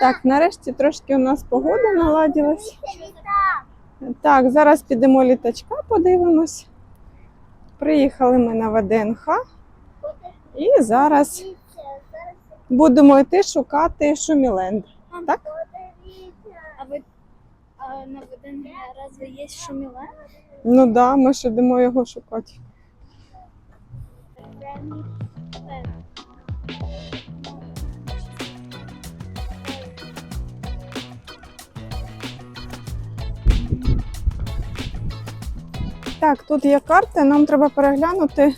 Так, нарешті трошки у нас погода наладилась. Так, зараз підемо літачка, подивимось. Приїхали ми на ВДНХ і зараз будемо йти шукати Шуміленд. Так? А ви а на ВДНГ разве є Шумілен? Ну так, да, ми ж йдемо його шукати. Так, тут є карта, нам треба переглянути,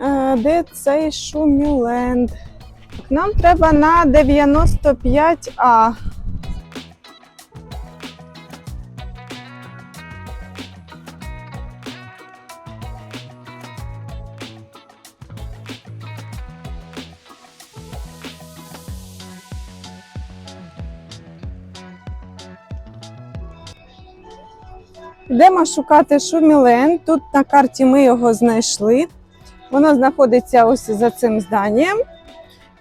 е, де цей Шуміленд. Нам треба на 95А. Йдемо шукати Шуміленд. Тут на карті ми його знайшли. Воно знаходиться ось за цим зданням.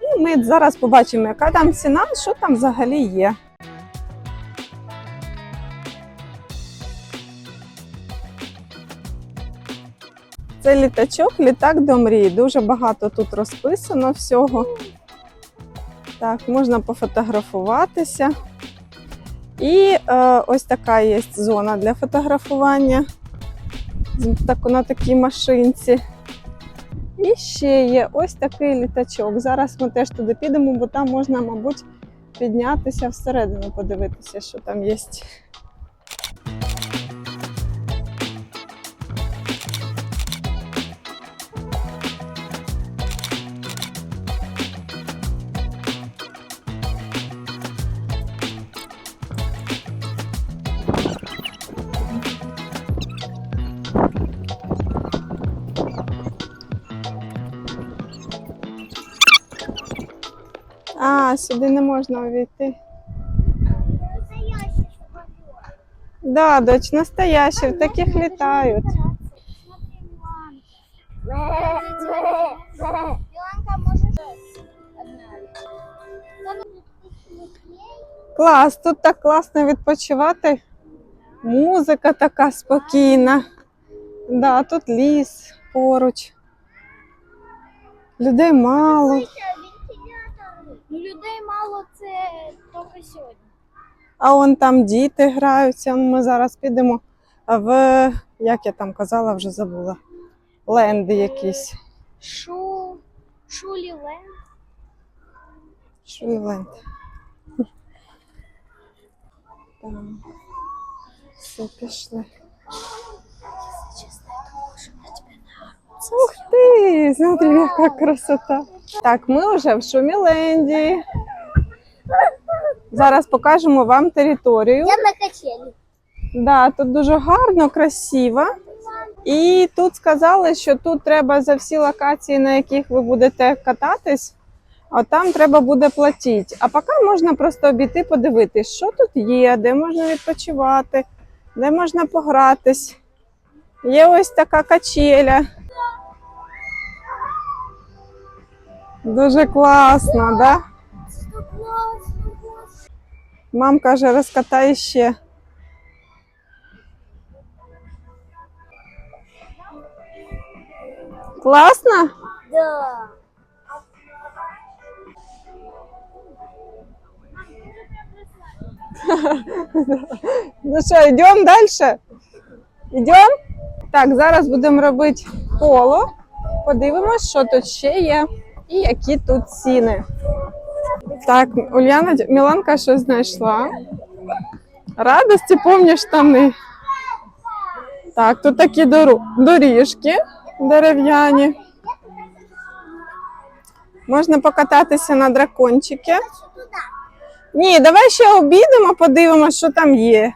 І ми зараз побачимо, яка там ціна, що там взагалі є. Це літачок, літак до мрії. Дуже багато тут розписано всього. Так, можна пофотографуватися. І е, ось така є зона для фотографування так, на такій машинці. І ще є ось такий літачок. Зараз ми теж туди підемо, бо там можна, мабуть, піднятися всередину, подивитися, що там є. А, сюди не можна увійти. Да, дочь, настоящі, в таких літають. Клас, тут так класно відпочивати. Музика така спокійна. Да, тут ліс поруч. Людей мало. Ну, людей мало це тільки сьогодні. А вон там діти граються. Ми зараз підемо в, як я там казала, вже забула. Ленди якісь. Шу... Шулілен. Шуйленд. Так. Все, пішли. Ух ти! Смотри, яка красота. Так, ми вже в Шуміленді. Зараз покажемо вам територію. Я на качелі. Да, тут дуже гарно, красиво. І тут сказали, що тут треба за всі локації, на яких ви будете кататись, а там треба буде платити. А поки можна просто обійти, подивитись, що тут є, де можна відпочивати, де можна погратись. Є ось така качеля. Дуже класно, да? Мам каже, розкатай ще. Класно? Да. Ну що, йдемо далі? Йдемо? Так, зараз будемо робити коло. Подивимось, що тут ще є і які тут ціни. Так, Ульяна Міланка щось знайшла. Радості повні штани. Так, тут такі доріжки дерев'яні. Можна покататися на дракончики. Ні, давай ще обійдемо, подивимося, що там є.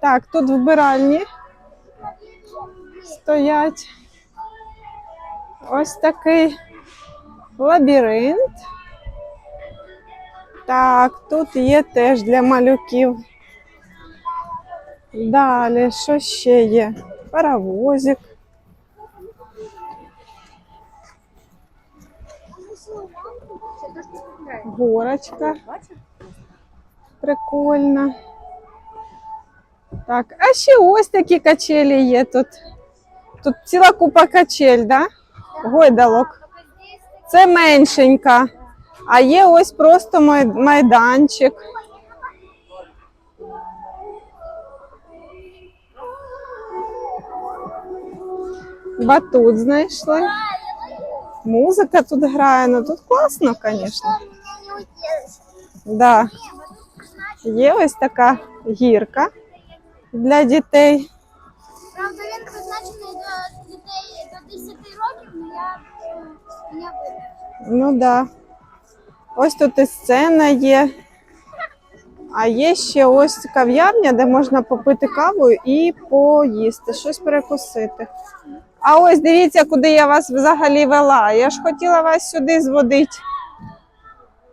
Так, тут вбиральні стоять. Ось такий лабіринт. Так, тут є теж для малюків. Далі, що ще є? Паровозик. Горочка. Прикольно. Так, а ще ось такі качелі є тут. Тут ціла купа качель, да? Гойдалок. Це меншенька. А є ось просто май- майданчик. Батут знайшли. Музика тут грає, ну тут класно, звісно. Да. Є ось така гірка для дітей. Правда, він призначений до дітей до 10 років, але Ну да. Ось тут і сцена є. А є ще ось кав'ярня, де можна попити каву і поїсти, щось перекусити. А ось дивіться, куди я вас взагалі вела. Я ж хотіла вас сюди зводити.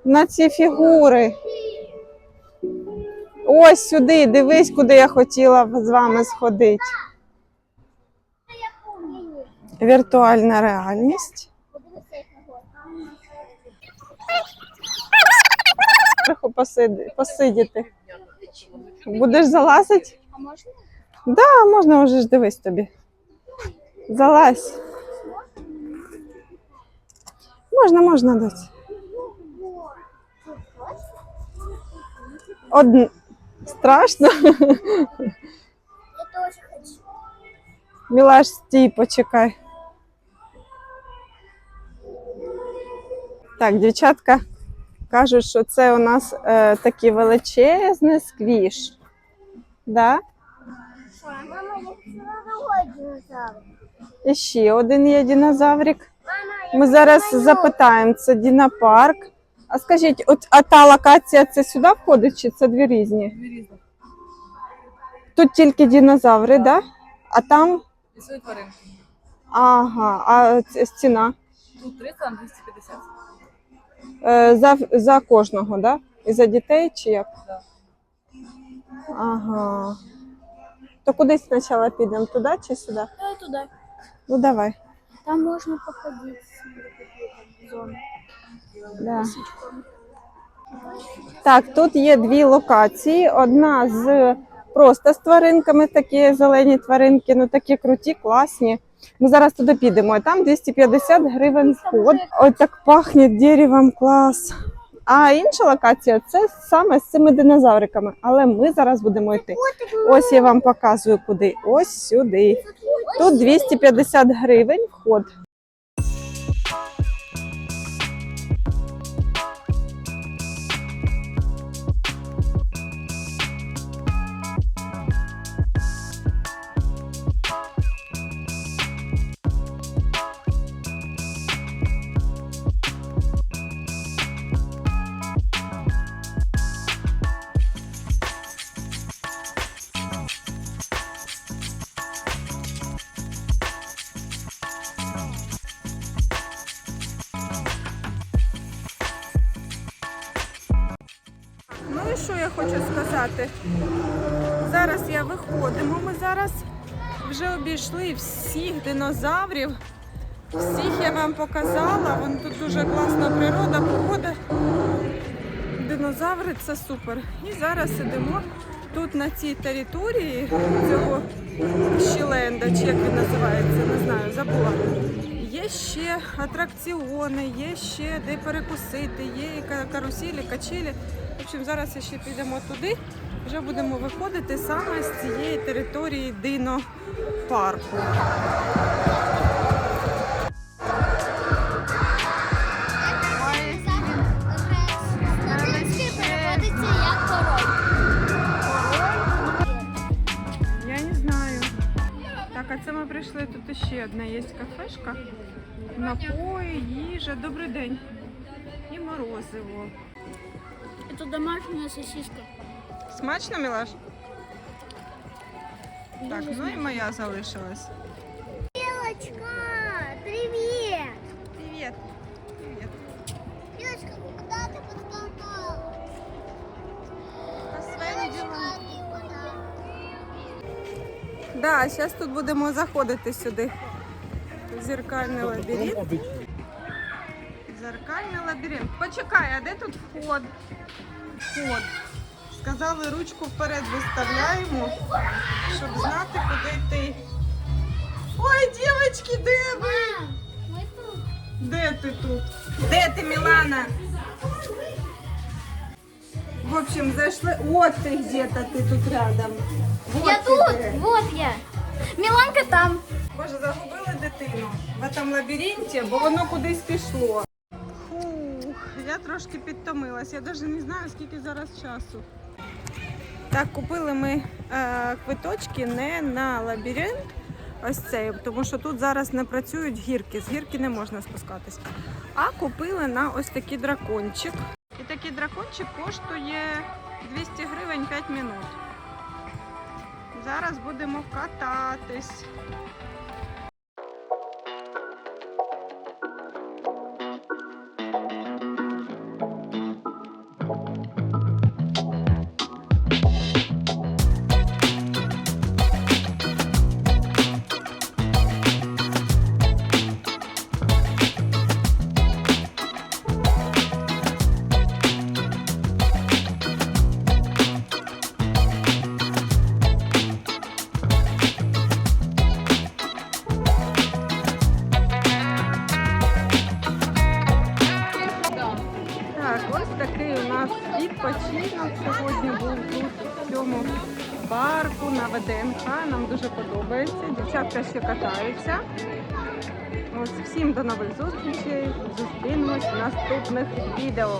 На ці фігури. Ось сюди, дивись, куди я хотіла з вами сходити. Віртуальна реальність. Трохи посиди, посидіти. Будеш залазити? А можна? Да, можна вже ж дивись тобі. Залазь. Можна, можна дати. Од... Страшно. Я теж хочу. Мілаш, стій, почекай. Так, дівчатка кажуть, що це у нас е, такий величезний сквіш. Да? Мама. І ще один є динозаврик. Ми зараз запитаємо, це Дінапарк. А скажіть, от а та локація це сюди входить, чи це дві різні? Тут тільки динозаври, так? Да? А там. Тваринки. Ага, а ціна? Тут 300, там 250. Е, за, за кожного, да? І за дітей чи як? Да. Ага. То кудись спочатку підемо, туди чи сюди? Давай туди. Ну давай. Там можна походити. Зону. Да. Так, тут є дві локації. Одна з просто з тваринками, такі зелені тваринки, ну такі круті, класні. Ми зараз туди підемо, а там 250 гривень вход. Ой, так пахне деревом, клас. А інша локація це саме з цими динозавриками. Але ми зараз будемо йти. Ось я вам показую куди. Ось сюди. Тут 250 гривень вход. Сказати? Зараз я виходимо. Ми зараз вже обійшли всіх динозаврів. Всіх я вам показала. Вон тут дуже класна природа, погода. Динозаври це супер. І зараз сидимо тут на цій території цього щіленда, чи як він називається, не знаю, забула. Є ще атракціони, є ще де перекусити, є і ка- каруселі, качелі. В общем, зараз ще підемо туди, вже будемо виходити саме з цієї території Дино парку. Це ми прийшли. Тут ще одна є кафешка. Напої, їжа. Добрий день. І морозиво. Це домашня сосиска. Смачно, Мілаш? Так, ну і моя залишилась. Белочка, привет! Привіт. Привіт. Белочка, куда ты поскакала? По своїм ділам. Да, зараз тут будемо заходити сюди. В зеркальний лабіринт. Зеркальний лабіринт. Почекай, а де тут вход? Вход. Сказали, ручку вперед виставляємо, щоб знати, куди йти. Ой, дівчатки, де ви? Ми тут. Де ти тут? Де ти, Мілана? В общем, зайшли. От ти где-то, ти тут рядом. Вот Я ти тут, де. вот я. Міланка там. Боже, загубили дитину в цьому лабіринті, бо воно кудись пішло. Фух, я трошки підтомилась. Я навіть не знаю, скільки зараз часу. Так, купили ми е, квиточки не на лабіринт, ось цей, тому що тут зараз не працюють гірки, з гірки не можна спускатись. А купили на ось такий дракончик. І такий дракончик коштує 200 гривень 5 минут. Зараз будемо кататись. Цьому парку на ВДНХ. Нам дуже подобається. Дівчатка ще катаються. Ось всім до нових зустрічей. Зустрінемось в наступних відео.